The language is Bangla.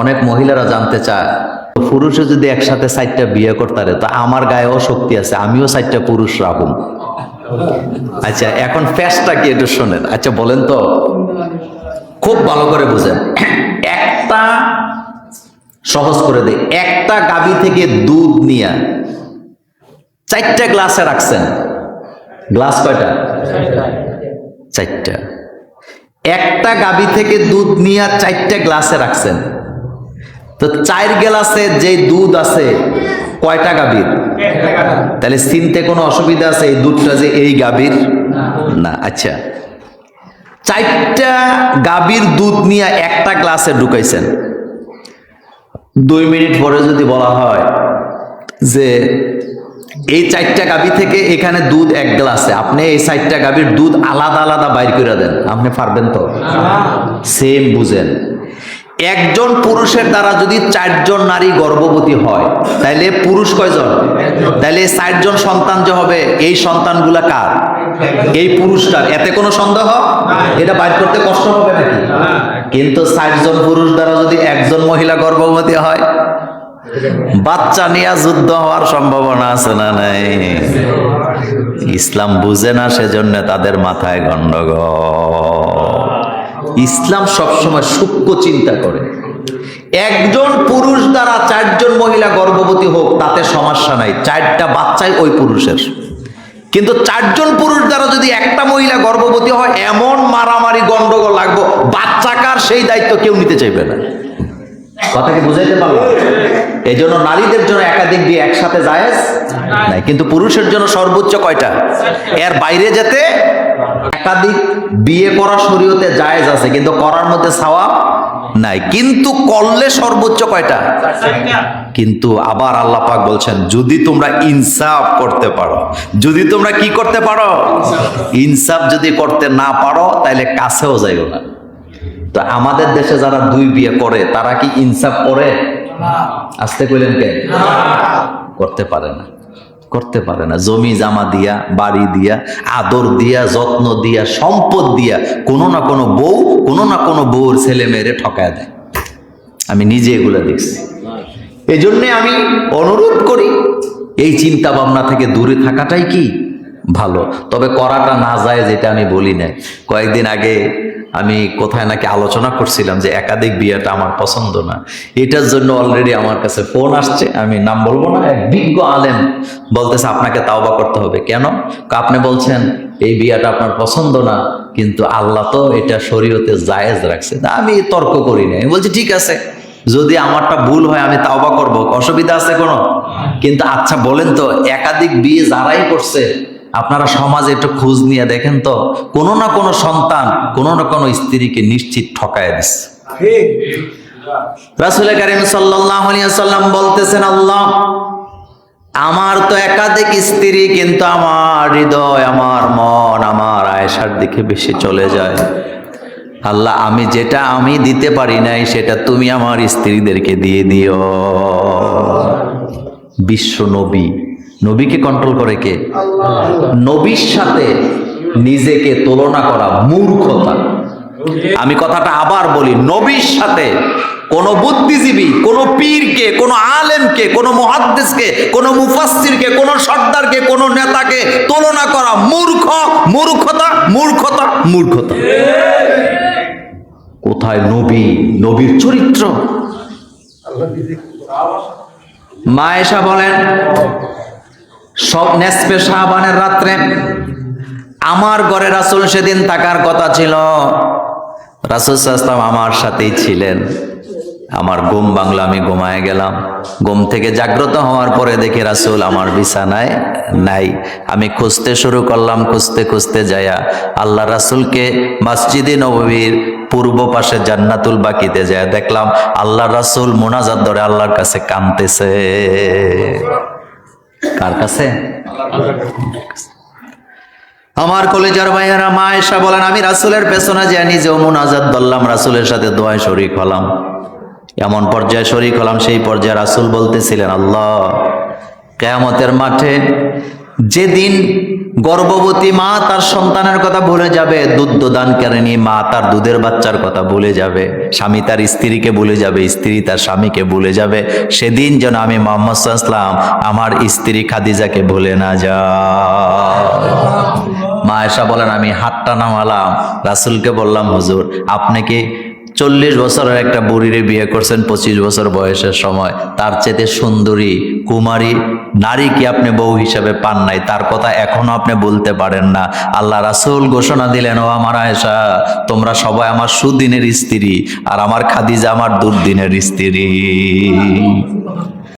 অনেক মহিলারা জানতে চায় পুরুষে যদি একসাথে সাইটটা বিয়ে করতারে তো আমার গায়েও শক্তি আছে, আমিও সাইটটা পুরুষ রাখুন আচ্ছা এখন ফ্যাসটা কি একটু শোনেন। আচ্ছা বলেন তো। খুব ভালো করে বুঝেন। একটা সহজ করে দেয় একটা গাবি থেকে দুধ নিয়ে চারটা গ্লাসে রাখছেন। গ্লাস কয়টা? চারটা। একটা গাবি থেকে দুধ নিয়ে চারটা গ্লাসে রাখছেন। তো চার গ্লাসে যে দুধ আছে কয়টা গাভীর তাহলে চিনতে কোনো অসুবিধা আছে এই দুধটা যে এই গাভীর? না আচ্ছা। চারটা গাভীর দুধ নিয়ে একটা গ্লাসে ঢুকাইছেন। দুই মিনিট পরে যদি বলা হয় যে এই চারটা গাভী থেকে এখানে দুধ এক গ্লাসে আপনি এই চারটা গাভীর দুধ আলাদা আলাদা বাইর করে দেন আপনি পারবেন তো? সেম বুঝেন। একজন পুরুষের দ্বারা যদি চারজন নারী গর্ভবতী হয় তাহলে পুরুষ কয়জন? তাহলে চারজন সন্তান যে হবে, এই সন্তানগুলা কার? এই পুরুষটার। এতে কোনো সন্দেহ? এটা বাইর করতে কষ্ট হবে নাকি? কিন্তু চারজন পুরুষ দ্বারা যদি একজন মহিলা গর্ভবতী হয়, বাচ্চা নিয়ে যুদ্ধ হওয়ার সম্ভাবনা আছে না নাই? ইসলাম বুঝে না সেজন্য তাদের মাথায় গন্ডগোল। ইসলাম সবসময় সূক্ষ্ম চিন্তা করে। একজন পুরুষ দ্বারা চারজন মহিলা গর্ভবতী হোক তাতে সমস্যা নাই। চারটা বাচ্চাই ওই পুরুষের। কিন্তু চারজন পুরুষ দ্বারা যদি একটা মহিলা গর্ভবতী হয় এমন মারামারি গন্ডগোল লাগবো বাচ্চা কার সেই দায়িত্ব কেউ নিতে চাইবে না। কথা কি বুঝাইতে পারল এই জন্য নারীদের জন্য একাধিক বিয়ে একসাথে জায়েজ। নাই কিন্তু পুরুষের জন্য সর্বোচ্চ কয়টা? এর বাইরে যেতে একাধিক বিয়ে করা শরীয়তে জায়েজ আছে কিন্তু করার মধ্যে সওয়াব নাই। কিন্তু করলে সর্বোচ্চ কয়টা? কিন্তু আবার আল্লাহ পাক বলছেন যদি তোমরা ইনসাফ করতে পারো। যদি তোমরা কি করতে পারো? ইনসাফ। যদি করতে না পারো তাহলে কাছেও যাইও না। তো আমাদের দেশে যারা দুই বিয়ে করে তারা কি ইনসাফ করে? আসতে কইলেন কে? করতে পারে না। করতে পারে না। জমি, জামা দিয়া, বাড়ি দিয়া, আদর দিয়া, যত্ন দিয়া, সম্পদ দিয়া কোনো না কোনো বউ, কোনো না কোনো বউর ছেলে মেয়েরে ঠকায় দেয়। আমি নিজে এগুলো দেখছি। এই জন্যে আমি অনুরোধ করি, এই চিন্তা ভাবনা থেকে দূরে থাকাটাই কি? ভালো। তবে করাটা না যায় যেটা আমি বলি না কয়েকদিন আগে আমি কোথায় নাকি আলোচনা করছিলাম যে একাধিক বিয়েটা আমার পছন্দ না। এটার জন্য অলরেডি আমার কাছে ফোন আসছে, আমি নাম বলব না, এক বিজ্ঞ আলেম বলতেছে আপনাকে তাওবা করতে হবে। কেন? আপনি বলছেন, এই বিয়াটা আপনার পছন্দ না, কিন্তু আল্লাহ তো এটা শরীয়তে জায়েজ রাখছে। আমি তর্ক করি না। আমি বলছি, ঠিক আছে, যদি আমারটা ভুল হয় আমি তাওবা করব। অসুবিধা আছে কোনো? কিন্তু আচ্ছা বলেন তো, একাধিক বিয়ে যারাই করছে আপনারা সমাজে একটু খোঁজ নিয়ে দেখেন তো, কোনো না কোনো সন্তান কোনো না কোনো স্ত্রীকে নিশ্চিত ঠকায় দিচ্ছে রাসুল করিম সাল্লাম বলতেছেন, আল্লাহ, আমার তো একাধিক স্ত্রী, কিন্তু আমার হৃদয়, আমার মন, আমার আয়েশার দিকে বেশি চলে যায়। আল্লাহ, আমি যেটা আমি দিতে পারি নাই, সেটা তুমি আমার স্ত্রীদেরকে দিয়ে দিও। বিশ্ব নবী। নবীকে কন্ট্রোল করে কে? নবীর সাথে নিজেকে তুলনা করা মূর্খতা। আমি কথাটা আবার বলি, নবীর সাথে কোন বুদ্ধিজীবী, কোন পীরকে, কোন আলেমকে, কোন মহাদ্দেশকে কোন মুফাসসিরকে, কোন সর্দারকে, কোন নেতাকে তুলনা করা মূর্খ, মূর্খতা মূর্খতা মূর্খতা। কোথায় নবী? নবীর চরিত্র। মা এসা বলেন সব নেসপে শাহবানের রাত্রে। আমার ঘরে রাসুল সেদিন থাকার কথা ছিল। রাসুল সাহসাম আমার সাথেই ছিলেন। আমার ঘুম বাংলা, আমি ঘুমায় গেলাম। ঘুম থেকে জাগ্রত হওয়ার পরে দেখি রাসুল আমার বিছানায় নাই। আমি খুঁজতে শুরু করলাম, খুঁজতে খুঁজতে যায়া আল্লাহ রাসুলকে মসজিদে নবীর পূর্ব পাশে জান্নাতুল বাকিতে যায় দেখলাম, আল্লাহ রাসুল মোনাজাত ধরে আল্লাহর কাছে কানতেছে কার কাছে? আমার কলেজার ভাইয়েরা, মা এসা বলেন, আমি রাসুলের পেছনে যে নিজেও আজাদ বললাম রাসুলের সাথে দোয়ায় শরিক হলাম। এমন পর্যায়ে শরিক হলাম, সেই পর্যায়ে রাসুল বলতেছিলেন, আল্লাহ, কেয়ামতের মাঠে যেদিন গর্ভবতী মা তার সন্তানের কথা ভুলে যাবে, দুধ দান কেড়েনি মা তার দুধের বাচ্চার কথা ভুলে যাবে, স্বামী তার স্ত্রীকে ভুলে যাবে, স্ত্রী তার স্বামীকে ভুলে যাবে, সেদিন যেন আমি মোহাম্মদ সাল্লাম আমার স্ত্রী খাদিজাকে ভুলে না যা মা এসা বলেন, আমি হাতটা নামালাম। রাসুলকে বললাম, হুজুর, আপনি কি চল্লিশ বছরের একটা বুড়িরে বিয়ে করছেন, পঁচিশ বছর বয়সের সময়। তার চেতে সুন্দরী কুমারী নারী কি আপনি বউ হিসাবে পান নাই? তার কথা এখনও আপনি বলতে পারেন না। আল্লাহ রাসুল ঘোষণা দিলেন, ও আমার আয়েশা, তোমরা সবাই আমার সুদিনের স্ত্রী, আর আমার খাদিজা আমার দুর্দিনের স্ত্রী।